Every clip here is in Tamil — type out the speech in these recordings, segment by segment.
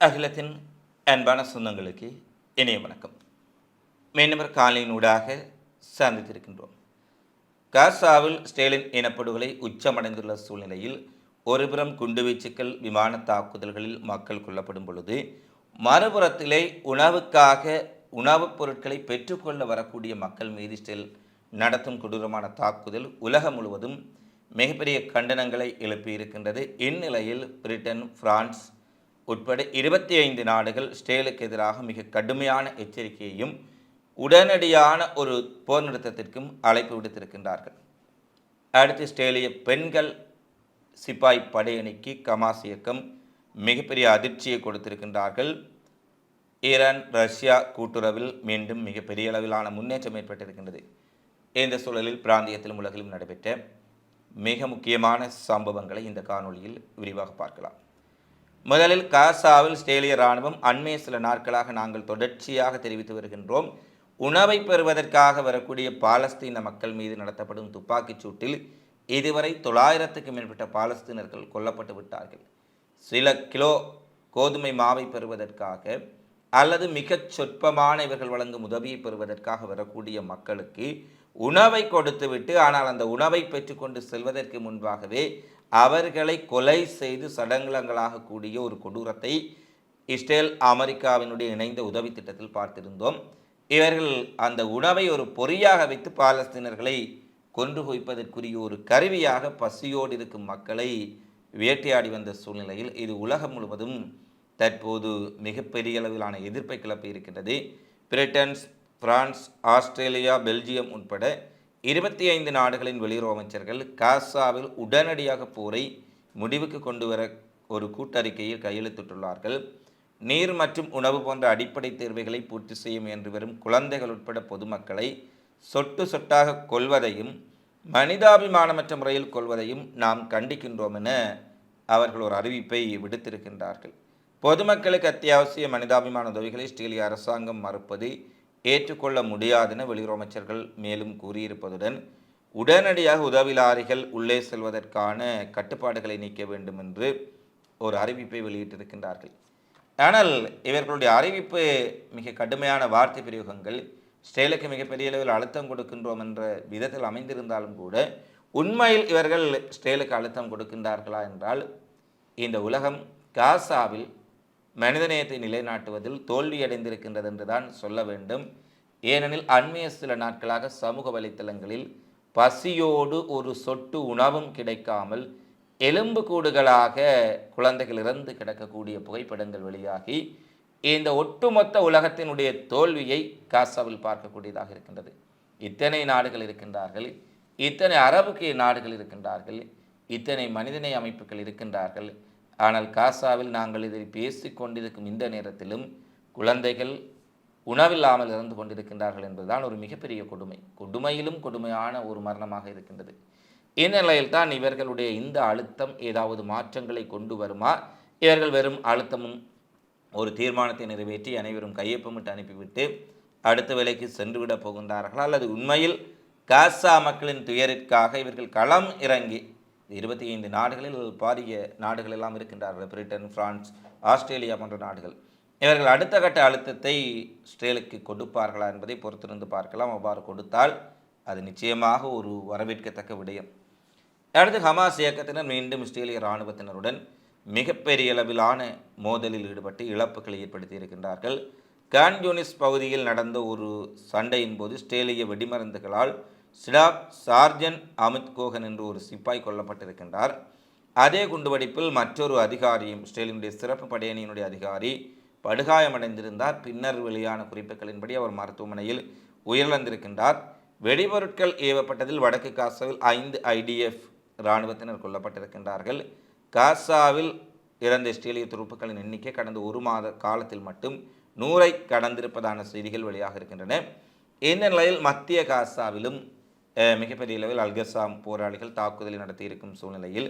அகிலத்தின் அன்பான சொந்தங்களுக்கு இணைய வணக்கம். மீனவர் காலையினூடாக சந்தித்திருக்கின்றோம். காசாவில் ஸ்டேலின் இனப்படுகொலை உச்சமடைந்துள்ள சூழ்நிலையில் ஒருபுறம் குண்டுவீச்சுக்கள் விமான தாக்குதல்களில் மக்கள் கொல்லப்படும் பொழுது மறுபுறத்திலே உணவுக்காக உணவுப் பொருட்களை பெற்றுக்கொள்ள வரக்கூடிய மக்கள் மீது ஸ்டேல் நடத்தும் கொடூரமான தாக்குதல் உலகம் முழுவதும் மிகப்பெரிய கண்டனங்களை எழுப்பியிருக்கின்றது. இந்நிலையில் பிரிட்டன் பிரான்ஸ் உட்பட இருபத்தி ஐந்து நாடுகள் ஸ்டேலுக்கு எதிராக மிக கடுமையான எச்சரிக்கையையும் உடனடியான ஒரு போர் நிறுத்தத்திற்கும் அழைப்பு விடுத்திருக்கின்றார்கள். அடுத்து இஸ்ரேலிய பெண்கள் சிப்பாய் படையணிக்கு கமாஸ் இயக்கம் மிகப்பெரிய அதிர்ச்சியை கொடுத்திருக்கின்றார்கள். ஈரான் ரஷ்யா கூட்டுறவில் மீண்டும் மிகப்பெரிய அளவிலான முன்னேற்றம் ஏற்பட்டிருக்கின்றது. இந்த சூழலில் பிராந்தியத்திலும் உலகிலும் நடைபெற்ற மிக முக்கியமான சம்பவங்களை இந்த காணொளியில் விரிவாக பார்க்கலாம். முதலில் காசாவில் ஸ்டேலிய இராணுவம் அண்மைய சில நாட்களாக நாங்கள் தொடர்ச்சியாக தெரிவித்து வருகின்றோம். உணவை பெறுவதற்காக வரக்கூடிய பாலஸ்தீன மக்கள் மீது நடத்தப்படும் துப்பாக்கிச் சூட்டில் இதுவரை தொள்ளாயிரத்துக்கு மேற்பட்ட பாலஸ்தீனர்கள் கொல்லப்பட்டு விட்டார்கள். சில கிலோ கோதுமை மாவை பெறுவதற்காக அல்லது மிகச் சொற்பமான இவர்கள் வழங்கும் உதவியை பெறுவதற்காக வரக்கூடிய மக்களுக்கு உணவை கொடுத்துவிட்டு ஆனால் அந்த உணவை பெற்றுக்கொண்டு செல்வதற்கு முன்பாகவே அவர்களை கொலை செய்து சடங்கலங்களாக கூடிய ஒரு கொடூரத்தை இஸ்ரேல் அமெரிக்காவினுடைய இணைந்த உதவி திட்டத்தில் பார்த்திருந்தோம். இவர்கள் அந்த உணவை ஒரு பொறியாக வைத்து பாலஸ்தீனர்களை கொன்று குவிப்பதற்குரிய ஒரு கருவியாக பசியோடு இருக்கும் மக்களை வேட்டையாடி வந்த சூழ்நிலையில் இது உலகம் முழுவதும் தற்போது மிகப்பெரிய அளவிலான எதிர்ப்பை கிளப்பி இருக்கின்றது பிரிட்டன்ஸ் பிரான்ஸ் ஆஸ்திரேலியா பெல்ஜியம் உட்பட இருபத்தி ஐந்து நாடுகளின் வெளியுறவு அமைச்சர்கள் காசாவில் உடனடியாக போரை முடிவுக்கு கொண்டு வர ஒரு கூட்டறிக்கையில் கையெழுத்திட்டுள்ளார்கள். நீர் மற்றும் உணவு போன்ற அடிப்படை தேர்வுகளை பூர்த்தி செய்ய முயன்று வரும் குழந்தைகள் உட்பட பொதுமக்களை சொட்டு சொட்டாக கொள்வதையும் மனிதாபிமானமற்ற முறையில் கொள்வதையும் நாம் கண்டிக்கின்றோம் என அவர்கள் ஒரு அறிவிப்பை விடுத்திருக்கின்றார்கள். பொதுமக்களுக்கு அத்தியாவசிய மனிதாபிமான உதவிகளை ஸ்ரீலிய அரசாங்கம் மறுப்பது ஏற்றுக்கொள்ள முடியாதென வெளியுறவு அமைச்சர்கள் மேலும் கூறியிருப்பதுடன் உடனடியாக உதவி லாரிகள் உள்ளே செல்வதற்கான கட்டுப்பாடுகளை நீக்க வேண்டும் என்று ஒரு அறிவிப்பை வெளியிட்டிருக்கின்றார்கள். ஆனால் இவர்களுடைய அறிவிப்பு மிக கடுமையான வார்த்தை பிரயோகங்கள் ஸ்டேலுக்கு மிகப்பெரிய அளவில் அழுத்தம் கொடுக்கின்றோம் என்ற விதத்தில் அமைந்திருந்தாலும் கூட உண்மையில் இவர்கள் ஸ்டேலுக்கு அழுத்தம் கொடுக்கின்றார்களா என்றால் இந்த உலகம் காசாவில் மனிதநேயத்தை நிலைநாட்டுவதில் தோல்வியடைந்திருக்கின்றது என்றுதான் சொல்ல வேண்டும். ஏனெனில் அண்மைய சில நாட்களாக சமூக வலைத்தளங்களில் பசியோடு ஒரு சொட்டு உணவும் கிடைக்காமல் எலும்பு கூடுகளாக குழந்தைகள் இறந்து கிடக்கக்கூடிய புகைப்படங்கள் வெளியாகி இந்த ஒட்டுமொத்த உலகத்தினுடைய தோல்வியை காசாவில் பார்க்கக்கூடியதாக இருக்கின்றது. இத்தனை நாடுகள் இருக்கின்றார்கள் இத்தனை அரபுக்கு நாடுகள் இருக்கின்றார்கள் இத்தனை மனிதநேய அமைப்புகள் இருக்கின்றார்கள் ஆனால் காசாவில் நாங்கள் இதை பேசி கொண்டிருக்கும் இந்த நேரத்திலும் குழந்தைகள் உணவில்லாமல் இறந்து கொண்டிருக்கின்றார்கள் என்பதுதான் ஒரு மிகப்பெரிய கொடுமை. கொடுமையிலும் கொடுமையான ஒரு மரணமாக இருக்கின்றது. இந்நிலையில்தான் இவர்களுடைய இந்த அழுத்தம் ஏதாவது மாற்றங்களை கொண்டு வருமா? இவர்கள் வெறும் அழுத்தமும் ஒரு தீர்மானத்தை நிறைவேற்றி அனைவரும் கையொப்பமிட்டு அனுப்பிவிட்டு அடுத்த வேலைக்கு சென்றுவிட போகின்றார்களா? அல்லது உண்மையில் காசா மக்களின் துயரிற்காக இவர்கள் களம் இறங்கி இருபத்தி ஐந்து நாடுகளில் பாரிய நாடுகள் எல்லாம் இருக்கின்றார்கள். பிரிட்டன் பிரான்ஸ் ஆஸ்திரேலியா போன்ற நாடுகள். இவர்கள் அடுத்த கட்ட அழுத்தத்தை இஸ்ரேலுக்கு கொடுப்பார்களா என்பதை பொறுத்திருந்து பார்க்கலாம். அவ்வாறு கொடுத்தால் அது நிச்சயமாக ஒரு வரவேற்கத்தக்க விடயம். அடுத்து ஹமாஸ் இயக்கத்தினர் மீண்டும் இஸ்ரேலிய இராணுவத்தினருடன் மிகப்பெரிய அளவிலான மோதலில் ஈடுபட்டு இழப்புகளை ஏற்படுத்தி இருக்கின்றார்கள். கான் யூனிஸ் பகுதியில் நடந்த ஒரு சண்டையின் போது இஸ்ரேலிய வெடிமருந்துகளால் சிடாப் சார்ஜன் அமித் கோகன் என்று ஒரு சிப்பாய் கொல்லப்பட்டிருக்கின்றார். அதே குண்டுவெடிப்பில் மற்றொரு அதிகாரியும் இஸ்ரேலினுடைய சிறப்பு படையணியினுடைய அதிகாரி படுகாயமடைந்திருந்தார். பின்னர் வெளியான குறிப்புகளின்படி அவர் மருத்துவமனையில் உயிரிழந்திருக்கின்றார். வெடிபொருட்கள் ஏவப்பட்டதில் வடக்கு காசாவில் ஐந்து ஐடிஎஃப் இராணுவத்தினர் கொல்லப்பட்டிருக்கின்றார்கள். காசாவில் இறந்த இஸ்ரேலிய துருப்புக்களின் எண்ணிக்கை கடந்த ஒரு மாத காலத்தில் மட்டும் நூறை கடந்திருப்பதான செய்திகள் வெளியாக இருக்கின்றன. இந்த நிலையில் மத்திய காசாவிலும் மிகப்பெரிய அளவில் அல்கசாம் போராளிகள் தாக்குதலை நடத்தியிருக்கும் சூழ்நிலையில்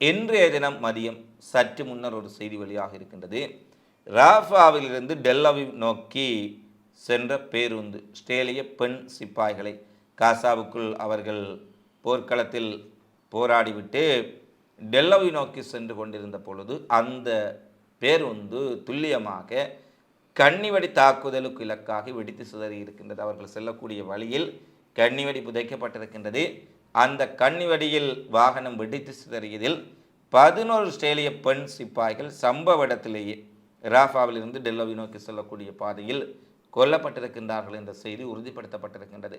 இன்றைய தினம் மதியம் சற்று முன்னர் ஒரு செய்தி வெளியாக இருக்கின்றது. ராஃபாவிலிருந்து டெல்லவி நோக்கி சென்ற பேருந்து ஸ்டேலிய பெண் சிப்பாய்களை காசாவுக்குள் அவர்கள் போர்க்களத்தில் போராடிவிட்டு டெல்லவி நோக்கி சென்று கொண்டிருந்த பொழுது அந்த பேருந்து துல்லியமாக கன்னிவடி தாக்குதலுக்கு இலக்காக வெடித்து சிதறி இருக்கின்றது அவர்கள் செல்லக்கூடிய வழியில் கன்னிவடி புதைக்கப்பட்டிருக்கின்றது. அந்த கன்னிவடியில் வாகனம் வெடித்து சிதறியதில் பதினோரு ஆஸ்திரேலிய பெண் சிப்பாய்கள் சம்பவ இடத்திலேயே ராஃபாவிலிருந்து டெல்லோவை நோக்கி செல்லக்கூடிய பாதையில் கொல்லப்பட்டிருக்கின்றார்கள் என்ற செய்தி உறுதிப்படுத்தப்பட்டிருக்கின்றது.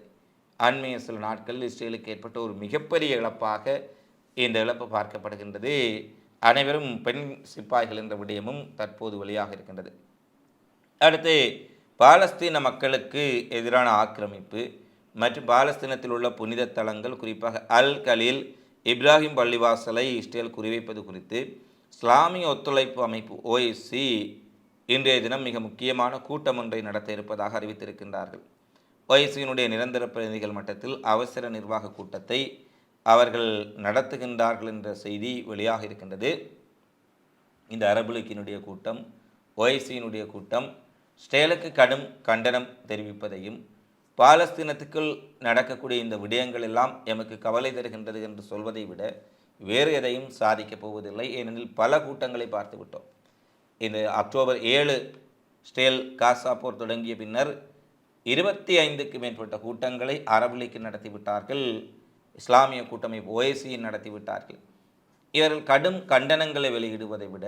அண்மைய சில நாட்களில் இஸ்ரேலுக்கு ஏற்பட்ட ஒரு மிகப்பெரிய இழப்பாக இந்த இழப்பு பார்க்கப்படுகின்றது. அனைவரும் பெண் சிப்பாய்கள் என்ற விடயமும் தற்போது வெளியாக இருக்கின்றது. அடுத்து பாலஸ்தீன மக்களுக்கு எதிரான ஆக்கிரமிப்பு. மற்றும் பாலஸ்தீனத்தில் உள்ள புனித தலங்கள் குறிப்பாக அல் கலீல் இப்ராஹிம் பள்ளிவாசலை இஸ்ரேல் குறிவைப்பது குறித்து இஸ்லாமிய ஒத்துழைப்பு அமைப்பு ஓஎஸ்சி இன்றைய தினம் மிக முக்கியமான கூட்டம் ஒன்றை நடத்த இருப்பதாக அறிவித்திருக்கின்றார்கள். ஓஎஸ்சியினுடைய நிரந்தர பிரதிநிதிகள் மட்டத்தில் அவசர நிர்வாக கூட்டத்தை அவர்கள் நடத்துகின்றார்கள் என்ற செய்தி வெளியாக இருக்கின்றது. இந்த அரபு லீக்கினுடைய கூட்டம் ஓஎஸ்சியினுடைய கூட்டம் ஸ்டேலுக்கு கடும் கண்டனம் தெரிவிப்பதையும் பாலஸ்தீனத்துக்குள் நடக்கக்கூடிய இந்த விடயங்கள் எல்லாம் எமக்கு கவலை தருகின்றது என்று சொல்வதை விட வேறு எதையும் சாதிக்கப் போவதில்லை. ஏனெனில் பல கூட்டங்களை பார்த்து விட்டோம். இந்த அக்டோபர் ஏழு ஸ்டேல் காசா போர் தொடங்கிய பின்னர் இருபத்தி ஐந்துக்கு மேற்பட்ட கூட்டங்களை அரபு லீக் நடத்திவிட்டார்கள் இஸ்லாமிய கூட்டமைப்பு ஓஎசியில் நடத்திவிட்டார்கள் இவர்கள் கடும் கண்டனங்களை வெளியிடுவதை விட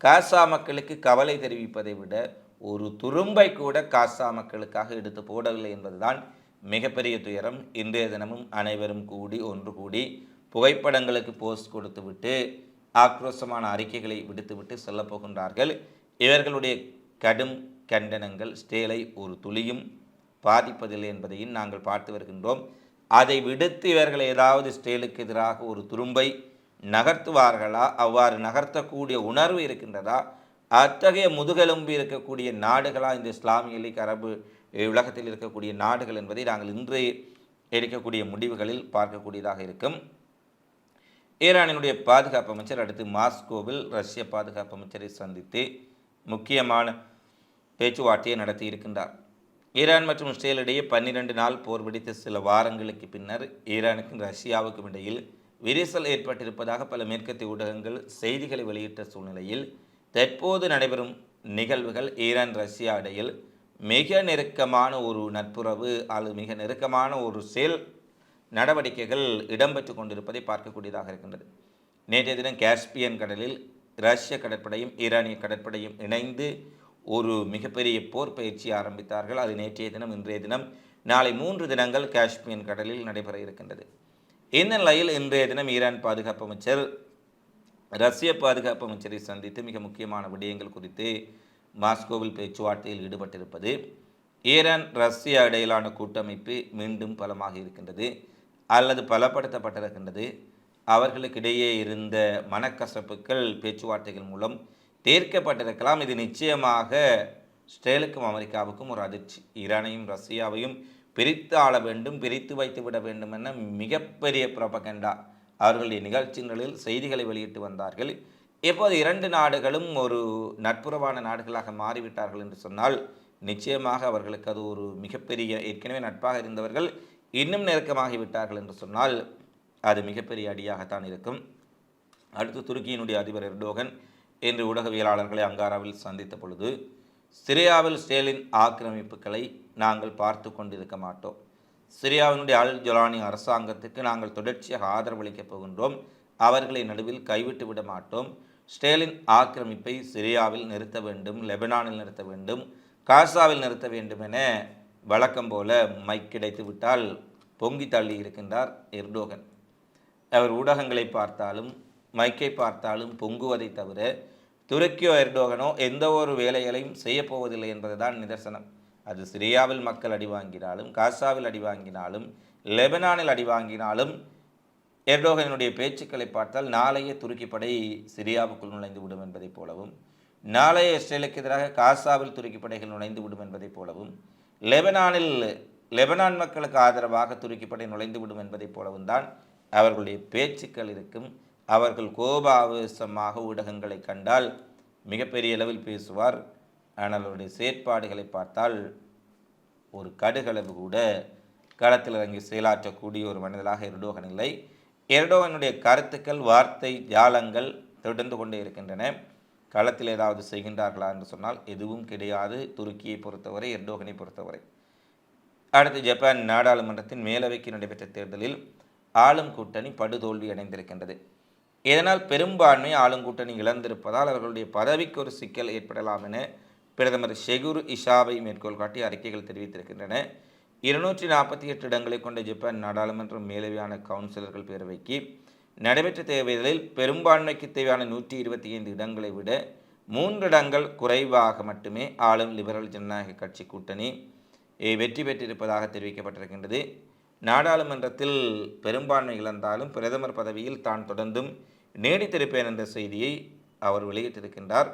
காசா மக்களுக்கு கவலை தெரிவிப்பதை விட ஒரு துரும்பை கூட காசா மக்களுக்காக எடுத்து போடவில்லை என்பதுதான் மிகப்பெரிய துயரம். இன்றைய தினமும் அனைவரும் கூடி ஒன்று கூடி புகைப்படங்களுக்கு போஸ்ட் கொடுத்துவிட்டு ஆக்ரோஷமான அறிக்கைகளை விடுத்துவிட்டு செல்லப்போகின்றார்கள் இவர்களுடைய கடும் கண்டனங்கள் ஸ்டேலை ஒரு துளியும் பாதிப்பதில்லை என்பதையும் நாங்கள் பார்த்து வருகின்றோம். அதை விடுத்து இவர்கள் ஏதாவது ஸ்டேலுக்கு எதிராக ஒரு துரும்பை நகர்த்துவார்களா? அவ்வாறு நகர்த்தக்கூடிய உணர்வு இருக்கின்றதா? அத்தகைய முதுகெலும்பு இருக்கக்கூடிய நாடுகளாக இந்த இஸ்லாமிய லீக் அரபு உலகத்தில் இருக்கக்கூடிய நாடுகள் என்பதை நாங்கள் இன்று எடுக்கக்கூடிய முடிவுகளில் பார்க்கக்கூடியதாக இருக்கும். ஈரானினுடைய பாதுகாப்பு அமைச்சர் அடுத்து மாஸ்கோவில் ரஷ்ய பாதுகாப்பு அமைச்சரை சந்தித்து முக்கியமான பேச்சுவார்த்தையை நடத்தி இருக்கின்றார். ஈரான் மற்றும் இஸ்ரேல் இடையே பன்னிரண்டு நாள் போர் வெடித்த சில வாரங்களுக்கு பின்னர் ஈரானுக்கும் ரஷ்யாவுக்கும் இடையில் விரிசல் ஏற்பட்டிருப்பதாக பல மேற்கத்திய ஊடகங்கள் செய்திகளை வெளியிட்ட சூழ்நிலையில் தற்போது நடைபெறும் நிகழ்வுகள் ஈரான் ரஷ்யா இடையில் மிக நெருக்கமான ஒரு நட்புறவு அல்லது மிக நெருக்கமான ஒரு செயல் நடவடிக்கைகள் இடம்பெற்று கொண்டிருப்பதை பார்க்கக்கூடியதாக இருக்கின்றது. நேற்றைய தினம் காஸ்பியன் கடலில் ரஷ்ய கடற்படையும் ஈரானிய கடற்படையும் இணைந்து ஒரு மிகப்பெரிய போர் பயிற்சி ஆரம்பித்தார்கள். அது நேற்றைய தினம் இன்றைய தினம் நாளை மூன்று தினங்கள் காஷ்மீர் கடலில் நடைபெற இருக்கின்றது. இந்த நிலையில் இன்றைய தினம் ஈரான் பாதுகாப்பு அமைச்சர் ரஷ்ய பாதுகாப்பு அமைச்சரை சந்தித்து மிக முக்கியமான விடயங்கள் குறித்து மாஸ்கோவில் பேச்சுவார்த்தையில் ஈடுபட்டிருப்பது ஈரான் ரஷ்யா இடையிலான கூட்டமைப்பு மீண்டும் பலமாக இருக்கின்றது அல்லது பலப்படுத்தப்பட்டிருக்கின்றது. அவர்களுக்கிடையே இருந்த மனக்கசப்புகள் பேச்சுவார்த்தைகள் மூலம் தீர்க்கப்பட்டிருக்கலாம். இது நிச்சயமாக ஸ்ட்ரேலுக்கும் அமெரிக்காவுக்கும் ஒரு அதிர்ச்சி. ஈரானையும் ரஷ்யாவையும் பிரித்து ஆள வேண்டும் பிரித்து வைத்து விட வேண்டும் என மிகப்பெரிய ப்ரொபகண்டா அவர்களுடைய நிகழ்ச்சிகளில் செய்திகளை வெளியிட்டு வந்தார்கள். இப்போது இரண்டு நாடுகளும் ஒரு நட்புறவான நாடுகளாக மாறிவிட்டார்கள் என்று சொன்னால் நிச்சயமாக அவர்களுக்கு அது ஒரு மிகப்பெரிய ஏற்கனவே நட்பாக இருந்தவர்கள் இன்னும் நெருக்கமாகி விட்டார்கள் என்று சொன்னால் அது மிகப்பெரிய அடியாகத்தான் இருக்கும். அடுத்து துருக்கியினுடைய அதிபர் எர்டோகன் இன்று ஊடகவியலாளர்களை அங்காராவில் சந்தித்த பொழுது சிரியாவில் ஸ்டேலின் ஆக்கிரமிப்புகளை நாங்கள் பார்த்து கொண்டிருக்க மாட்டோம். சிரியாவினுடைய அல் ஜொலானி அரசாங்கத்துக்கு நாங்கள் தொடர்ச்சியாக ஆதரவளிக்கப் போகின்றோம். அவர்களை நடுவில் கைவிட்டு விட மாட்டோம். ஸ்டேலின் ஆக்கிரமிப்பை சிரியாவில் நிறுத்த வேண்டும் லெபனானில் நிறுத்த வேண்டும் காசாவில் நிறுத்த வேண்டும் என வழக்கம் போல மைக் கிடைத்து விட்டால் பொங்கி தள்ளி இருக்கின்றார் எர்டோகன். அவர் ஊடகங்களை பார்த்தாலும் மைக்கை பார்த்தாலும் பொங்குவதை தவிர துருக்கியோ எர்டோகனோ எந்த ஒரு வேலைகளையும் செய்யப்போவதில்லை என்பதுதான் நிதர்சனம். அது சிரியாவில் மக்கள் அடி வாங்கினாலும் காசாவில் அடி வாங்கினாலும் லெபனானில் அடி வாங்கினாலும் எர்டோகனுடைய பேச்சுக்களை பார்த்தால் நாளைய துருக்கி படை சிரியாவுக்குள் நுழைந்து விடும் என்பதைப் போலவும் நாளைய இஸ்ரேலுக்கு எதிராக காசாவில் துருக்கி படைகள் நுழைந்து விடும் என்பதைப் போலவும் லெபனானில் லெபனான் மக்களுக்கு ஆதரவாக துருக்கி படை நுழைந்து விடும் என்பதைப் போலவும் தான் அவர்களுடைய பேச்சுக்கள் இருக்கும். அவர்கள் கோபாவேசமாக ஊடகங்களை கண்டால் மிகப்பெரிய அளவில் பேசுவார். ஆனால் அவருடைய செயற்பாடுகளை பார்த்தால் ஒரு கடுகளவு கூட களத்தில் இறங்கி செயலாற்றக்கூடிய ஒரு மனிதராக எர்டோகன் இல்லை. எர்டோகனுடைய கருத்துக்கள் வார்த்தை ஜாலங்கள் தொடர்ந்து கொண்டே இருக்கின்றன. களத்தில் ஏதாவது செய்கின்றார்களா என்று சொன்னால் எதுவும் கிடையாது. துருக்கியை பொறுத்தவரை எர்டோகனை பொறுத்தவரை. அடுத்து ஜப்பான் நாடாளுமன்றத்தின் மேலவைக்கு நடைபெற்ற தேர்தலில் ஆளும் கூட்டணி படுதோல்வி அடைந்திருக்கின்றது. இதனால் பெரும்பான்மை ஆளும் கூட்டணி இழந்திருப்பதால் அவர்களுடைய பதவிக்கு ஒரு சிக்கல் ஏற்படலாம் என பிரதமர் ஷெகுர் இஷாவை மேற்கோள் காட்டி அறிக்கைகள் தெரிவித்திருக்கின்றன. இருநூற்றி நாற்பத்தி எட்டு இடங்களை கொண்ட ஜப்பான் நாடாளுமன்றம் மேலவையான கவுன்சிலர்கள் பேரவைக்கு நடைபெற்ற தேர்தலில் பெரும்பான்மைக்கு தேவையான நூற்றி இருபத்தி ஐந்து இடங்களை விட மூன்று இடங்கள் குறைவாக மட்டுமே ஆளும் லிபரல் ஜனநாயக கட்சி கூட்டணி வெற்றி பெற்றிருப்பதாக தெரிவிக்கப்பட்டிருக்கின்றது. நாடாளுமன்றத்தில் பெரும்பான்மை இழந்தாலும் பிரதமர் பதவியில் தான் தொடர்ந்தும் நீடித்திருப்பேன் என்ற செய்தியை அவர் வெளியிட்டிருக்கின்றார்.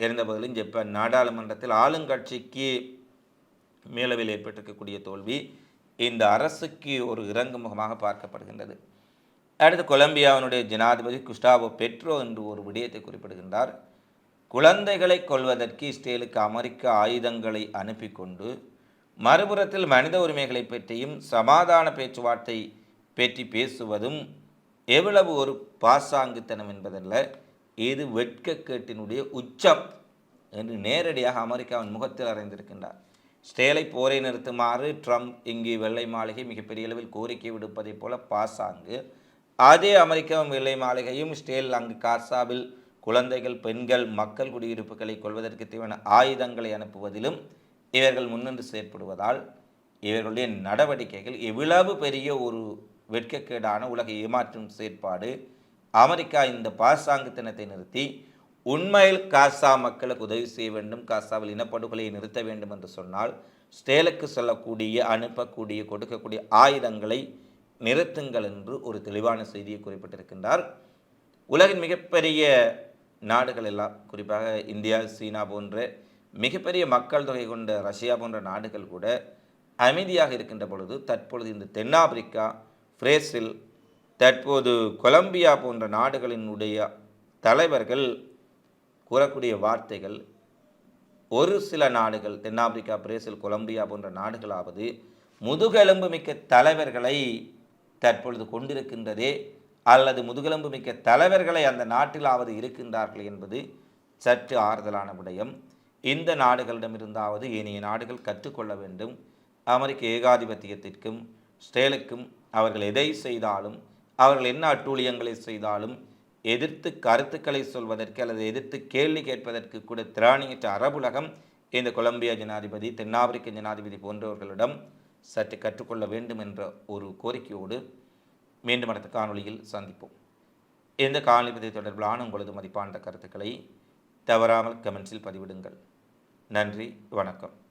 இருந்தபோதிலும் ஜப்பான் நாடாளுமன்றத்தில் ஆளுங்கட்சிக்கு மேலவில் ஏற்பட்டிருக்கக்கூடிய தோல்வி இந்த அரசுக்கு ஒரு இறங்கு முகமாக பார்க்கப்படுகின்றது. அடுத்து கொலம்பியாவினுடைய ஜனாதிபதி குஸ்டாவோ பெட்ரோ என்று ஒரு விடயத்தை குறிப்பிடுகின்றார். குழந்தைகளை கொள்வதற்கு இஸ்ரேலுக்கு அமெரிக்க ஆயுதங்களை அனுப்பி கொண்டு மறுபுறத்தில் மனித உரிமைகளை பற்றியும் சமாதான பேச்சுவார்த்தை பற்றி பேசுவதும் எவ்வளவு ஒரு பாசாங்குத்தனம் என்பதல்ல. இது வெட்கக்கேட்டினுடைய உச்சம் என்று நேரடியாக அமெரிக்காவின் முகத்தில் அறைந்திருக்கின்றார் ஸ்டேலை போரை நிறுத்துமாறு ட்ரம்ப் இங்கு வெள்ளை மாளிகை மிகப்பெரிய அளவில் கோரிக்கை விடுப்பதைப் போல பாசாங்கு. அதே அமெரிக்காவும் வெள்ளை மாளிகையும் ஸ்டேல் அங்கு காசாவில் குழந்தைகள் பெண்கள் மக்கள் குடியிருப்புகளை கொள்வதற்கு தேவையான ஆயுதங்களை அனுப்புவதிலும் இவர்கள் முன்னின்று செயற்படுவதால் இவர்களுடைய நடவடிக்கைகள் எவ்வளவு பெரிய ஒரு வெட்கக்கேடான உலக ஏமாற்றும் செயற்பாடு அமெரிக்கா இந்த பாசாங்குத்தனத்தை நிறுத்தி உண்மையில் காசா மக்களுக்கு உதவி செய்ய வேண்டும் காசாவில் இனப்படுகொலையை நிறுத்த வேண்டும் என்று சொன்னால் ஸ்டேலுக்கு செல்லக்கூடிய அனுப்பக்கூடிய கொடுக்கக்கூடிய ஆயுதங்களை நிறுத்துங்கள் என்று ஒரு தெளிவான செய்தியை குறிப்பிட்டிருக்கின்றார். உலகின் மிகப்பெரிய நாடுகள் எல்லாம் குறிப்பாக இந்தியா சீனா போன்ற மிகப்பெரிய மக்கள் தொகை கொண்ட ரஷ்யா போன்ற நாடுகள் கூட அமைதியாக இருக்கின்ற பொழுது தற்பொழுது இந்த தென்னாப்பிரிக்கா பிரேசில் தற்போது கொலம்பியா போன்ற நாடுகளினுடைய தலைவர்கள் கூறக்கூடிய வார்த்தைகள் ஒரு சில நாடுகள் தென்னாப்பிரிக்கா பிரேசில் கொலம்பியா போன்ற நாடுகளாவது முதுகெலும்பு மிக்க தலைவர்களை தற்பொழுது கொண்டிருக்கின்றதே அல்லது முதுகெலும்பு மிக்க தலைவர்களை அந்த நாட்டிலாவது இருக்கின்றார்கள் என்பது சற்று ஆறுதலான விடயம். இந்த நாடுகளிடமிருந்தாவது ஏனைய நாடுகள் கற்றுக்கொள்ள வேண்டும். அமெரிக்க ஏகாதிபத்தியத்திற்கும் ஸ்டேலுக்கும் அவர்கள் எதை செய்தாலும் அவர்கள் என்ன அட்டூழியங்களை செய்தாலும் எதிர்த்து கருத்துக்களை சொல்வதற்கு அல்லது எதிர்த்து கேள்வி கேட்பதற்கு கூட திராணியற்ற அரபுலகம் இந்த கொலம்பியா ஜனாதிபதி தென்னாப்பிரிக்க ஜனாதிபதி போன்றவர்களிடம் சற்று கற்றுக்கொள்ள வேண்டும் என்ற ஒரு கோரிக்கையோடு மீண்டும் அடுத்த காணொலியில் சந்திப்போம். இந்த காணொலி தொடர்பிலான உங்களது மதிப்பான கருத்துக்களை தவறாமல் கமெண்ட்ஸில் பதிவிடுங்கள். நன்றி வணக்கம்.